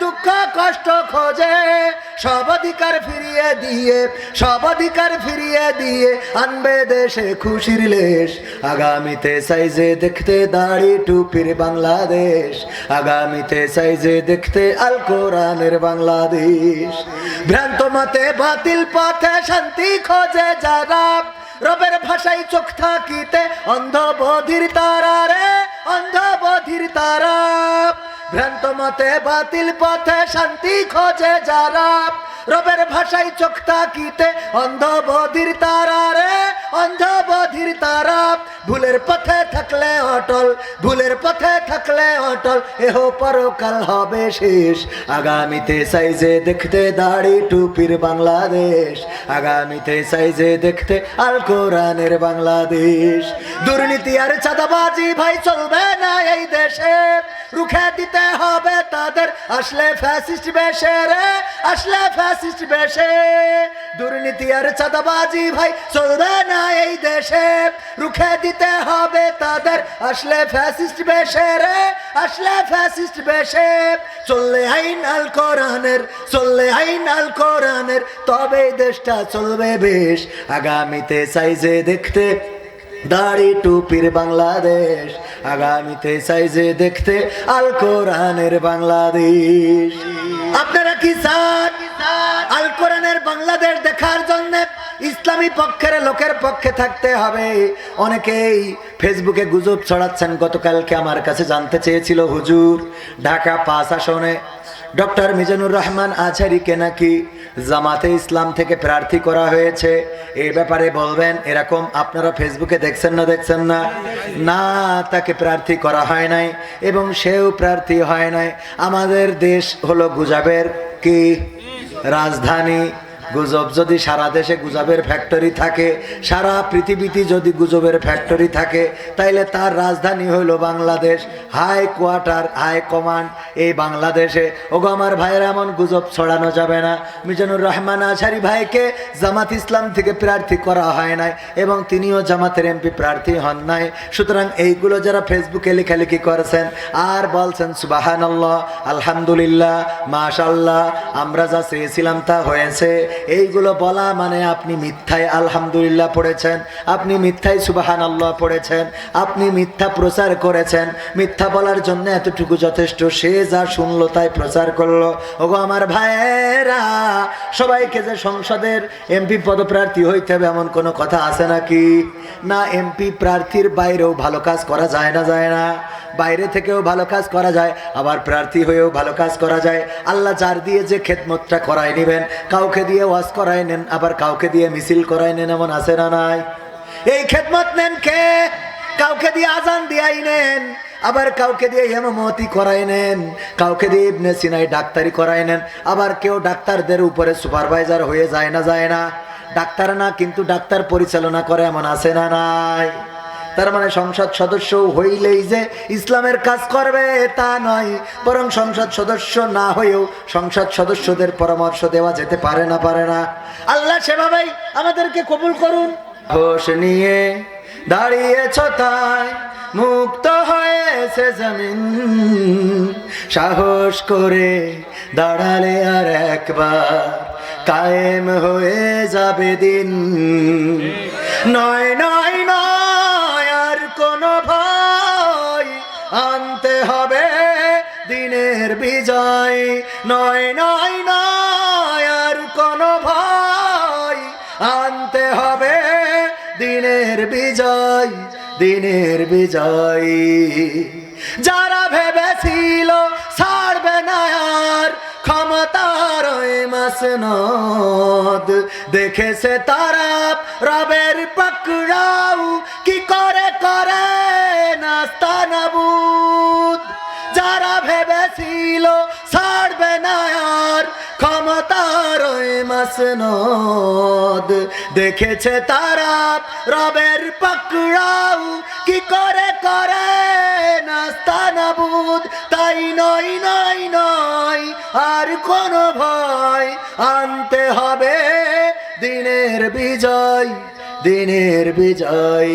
দুঃখ কষ্ট খোঁজে, সব অধিকার ফিরিয়ে দিয়ে, সব অধিকার ফিরিয়ে দিয়ে আনবে দেশে খুশির লেশ। আগামীতে সাইজে দেখতে দাড়ি টুপির বাংলাদেশ। আগামীতে সাইজে দেখতে আল কোরআনের বাংলাদেশ। ভ্রান্ত মতে বাতিল পথে শান্তি খোঁজে যারা। রবের ভাষায় চোখ থাকিতে অন্ধ বধির তারা রে অন্ধ বধির তারা। ভ্রান্ত মতে বাতিল পথে শান্তি খোঁজে যারা। রবের ভাষায় চোখ তাকিতে অন্ধ বধির তারা রে অন্ধ বধির তারা, ভুলের পথে থাকলে অটল, ভুলের পথে থাকলে অটল, এহ পরকাল হবে শেষ। আগামীতে সাইজে দেখতে দাড়ি টুপির বাংলাদেশ, আগামীতে সাইজে দেখতে আল কোরআনের বাংলাদেশ। দুর্নীতি আর চাঁদাবাজি ভাই চলবে না এই দেশে, রুখে দিতে হবে তাদের, আসলে ফ্যাসিস্ট বেশে রে, আসলে ফ্যাসিস্ট বেশে। দুর্নীতি আর চাঁদাবাজি ভাই চলবে না এই দেশে রুখে দিতে হবে তাদের। আসলে ফ্যাসিস্ট বেশে রে আসলে ফ্যাসিস্ট বেশে চললে আইন আল কোরআনের, চললে আইন আল কোরআনের। তবে দেশটা চলবে বেশ। আগামীতে সাইজে দেখতে দাড়ি টুপির বাংলাদেশ। আগামীতে সাইজে দেখতে আল কোরআনের বাংলাদেশ। আপনারা কি চান? আল কোরআনের বাংলাদেশ দেখার জন্য ইসলামী পক্ষের লোকের পক্ষে থাকতে হবে। অনেকেই ফেসবুকে গুজব ছড়াচ্ছেন, গতকালকে আমার কাছে জানতে চেয়েছিল, হুজুর, ঢাকা পাঁচ আসনে ডক্টর মিজানুর রহমান আছারিকে নাকি জামাতে ইসলাম থেকে প্রার্থী করা হয়েছে? এই ব্যাপারে বলবেন, এরকম আপনারা ফেসবুকে দেখছেন না দেখছেন না। না, তাকে প্রার্থী করা হয় নাই এবং সেও প্রার্থী হয় নাই। আমাদের দেশ হলো গুজাবের কি রাজধানী গুজব যদি সারা দেশে গুজবের ফ্যাক্টরি থাকে, সারা পৃথিবীতে যদি গুজবের ফ্যাক্টরি থাকে, তাইলে তার রাজধানী হইল Bangladesh. High quarter, high command, এই বাংলাদেশে। ওগো আমার ভাইয়ের, এমন গুজব ছড়ানো যাবে না। মিজানুর রহমান আছারি ভাইকে জামাত ইসলাম থেকে প্রার্থী করা হয় নাই এবং তিনিও জামাতের এমপি প্রার্থী হন নাই। সুতরাং এইগুলো যারা ফেসবুকে লেখালেখি করেছেন, আর বলছেন সুবাহান আলহামদুলিল্লাহ মাশাল্লাহ আমরা যা চেয়েছিলাম তা হয়েছে। এইগুলো বলা মানে আপনি মিথ্যায় আলহামদুলিল্লাহ পড়েছেন, আপনি মিথ্যায় সুবাহান আল্লাহ পড়েছেন, আপনি মিথ্যা প্রচার করেছেন। মিথ্যা বলার জন্য এতটুকু যথেষ্ট, সে যা শুনলো তাই প্রচার করল। ওগো আমার ভাইয়েরা, সবাইকে যে সংসদের এমপি পদপ্রার্থী হইতে হবে এমন কোনো কথা আছে নাকি? না, এমপি প্রার্থীর বাইরেও ভালো কাজ করা যায় না যায় না। বাইরে থেকেও ভালো কাজ করা যায়, আবার প্রার্থী হয়েও ভালো কাজ করা যায়। আল্লাহ যার দিয়ে যে খেদমতটা করাই নেবেন, কাউকে দিয়ে ওয়াজ করাই নেন, আবার কাউকে দিয়ে মিছিল করাই নেন, এমন আছে না নাই? এই খেদমত নেন কে? কাউকে দিয়ে আজান দিয়াই নেন, আবার কাউকে দিয়ে হেমমতি করাই নেন, কাউকে দিয়ে ইবনে সিনাই ডাক্তারি করাই নেন, আবার কেউ ডাক্তারদের উপরে সুপারভাইজার হয়ে যায় না যায় না। ডাক্তার না, কিন্তু ডাক্তার পরিচালনা করে, এমন আছে না নাই? তার মানে সংসদ সদস্য হইলেই যে ইসলামের কাজ করবে তা নয়, বরং সংসদ সদস্য না হয়েও সংসদ সদস্যদের পরামর্শ দেওয়া যেতে পারে না পারে না। আল্লাহ সেভাবেই আমাদেরকে কবুল করুন। হোশ নিয়ে দাঁড়িয়েছ তাই, মুক্ত হয়েছে জমিন। সাহস করে দাঁড়ালে আর একবার কায়েম হয়ে যাবে দিন। নয় নয় নয়। বিজয় নয় নয় নয়, আর কোনো ভয়। আনতে হবে দিনের বিজয় দিনের বিজয়। যারা ভেবেছিল ছাড়বে না আর ক্ষমতার মাসনদ। দেখেছে তারা রবের পাকড়াও কি করে করে? নাস্তা নাবুদ। ওই মাসনদ দেখেছে তারা রবের পাকড়াও। কি করে করে নাস্তা নাবুদ? তাই নয় নয় নয়, আর কোনো ভয়। আনতে হবে দিনের বিজয় দিনের বিজয়।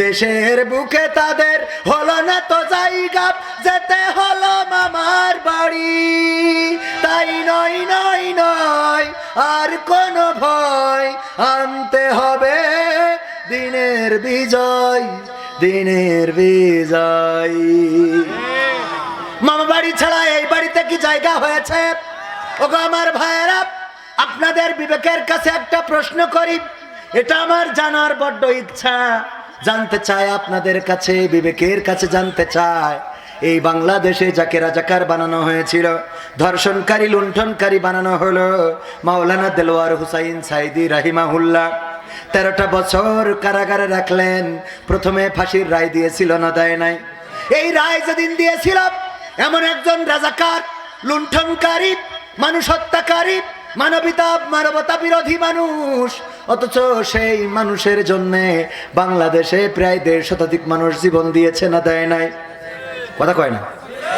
দেশের বুকে তাদের হলো না তো জায়গা, যেতে হলো মামার বাড়ি। তাই নয় নয় নয়, আর কোনো ভয় আনতে হবে। দিনের বিজয় দিনের বিজয়। মামা বাড়ি ছাড়া এই বাড়িতে কি জায়গা হয়েছে? ওগো আমার ভাইয়েরা, আপনাদের বিবেকের কাছে একটা প্রশ্ন করি। এটা আমার জানার বড্ড ইচ্ছা। জানতে চায় আপনাদের কাছে, বিবেকের কাছে জানতে চায়। এই বাংলাদেশে যাকে রাজাকার বানানো হয়েছিল, ধর্ষণকারী, লুণ্ঠনকারী বানানো হলো মাওলানা দেলোয়ার হুসাইন সাইদি রাহিমাহুল্লাহ। তেরোটা বছর কারাগারে রাখলেন, প্রথমে ফাঁসির রায় দিয়েছিল, না দেয় নাই। এই রায় যেদিন দিয়েছিল এমন একজন রাজাকার, লুণ্ঠনকারী, মানুষ হত্যাকারী মানবিতা মানবতা বিরোধী মানুষ অথচ সেই মানুষের জন্য বাংলাদেশে প্রায় দেড় শতাধিক মানুষ জীবন দিয়েছে না দেয় নাই। কথা কয় না?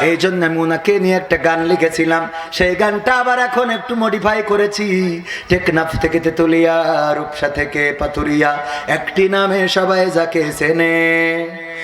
এই জন্য আমি ওনাকে নিয়ে একটা গান লিখেছিলাম। সেই গানটা আবার এখন একটু মডিফাই করেছি। টেকনাফ থেকে তেতুলিয়া, রূপসা থেকে পাতুরিয়া একটি নামে সবাই যাকে চেনে।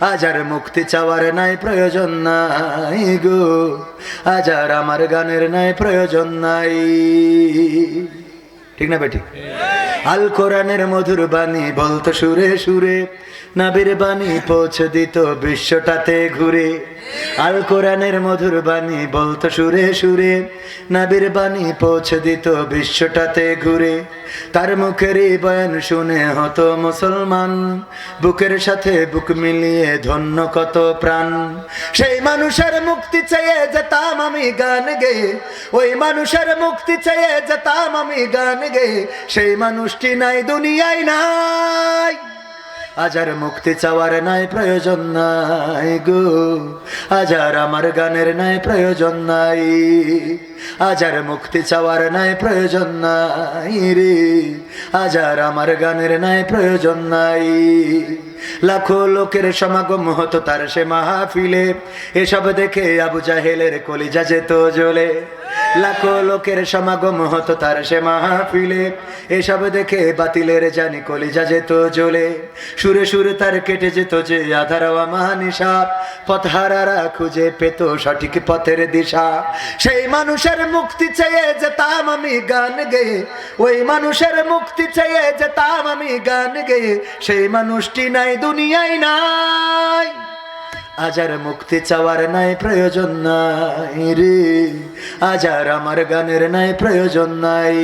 আজার মুক্তি চাওয়ার নাই প্রয়োজন নাই গো। আজার আমার গানের নাই প্রয়োজন নাই। ঠিক না বেটি আল কোরআনের মধুর বাণী বলতো সুরে সুরে, নাবির বাণী পৌঁছে দিত বিশ্বটাতে ঘুরে। আল কোরআনের মধুর বাণী বলতো সুরে সুরে, নাবির বাণী পৌঁছে দিত বিশ্বটাতে ঘুরে। তার মুখের বয়ান শুনে হতো মুসলমান, বুকের সাথে বুক মিলিয়ে ধন্য কত প্রাণ। সেই মানুষের মুক্তি চেয়ে যেতাম আমি গান গে, ওই মানুষের মুক্তি চেয়ে যেতাম আমি গান গে। সেই মানুষটি নাই দুনিয়ায় নাই। আজার মুক্তি চাওয়ার নাই, প্রয়োজন নাই গো। আজার আমার গানের নাই, প্রয়োজন নাই। আজার মুক্তি চাওয়ার নাই, প্রয়োজন নাই রে। আজার আমার গানের নাই, প্রয়োজন নাই। লাখো লোকের সমাগম হতো তার সে মাহফিলে। এসব দেখে আবু জাহেলের কলিজা যেত জ্বলে। লাখো লোকের সমাগম হতো তার সে মাহফিলে। এসব দেখে বাতিলের জানি কলিজা যেত জ্বলে। সুরে সুরে তার কেটে যেত যে আধার মানিসা পথহারারা খুঁজে পেত সঠিক পথের দিশা। সেই মানুষের মুক্তি চেয়ে যেতাম আমি গান গে। ওই মানুষের মুক্তি চেয়ে যেতাম আমি গান গে। সেই মানুষটি নাই, দুনিয়ায় নাই। আজার মুক্তি চাওয়ার নাই প্রয়োজন নাই রে। আজার আমার গানের নাই প্রয়োজন নাই।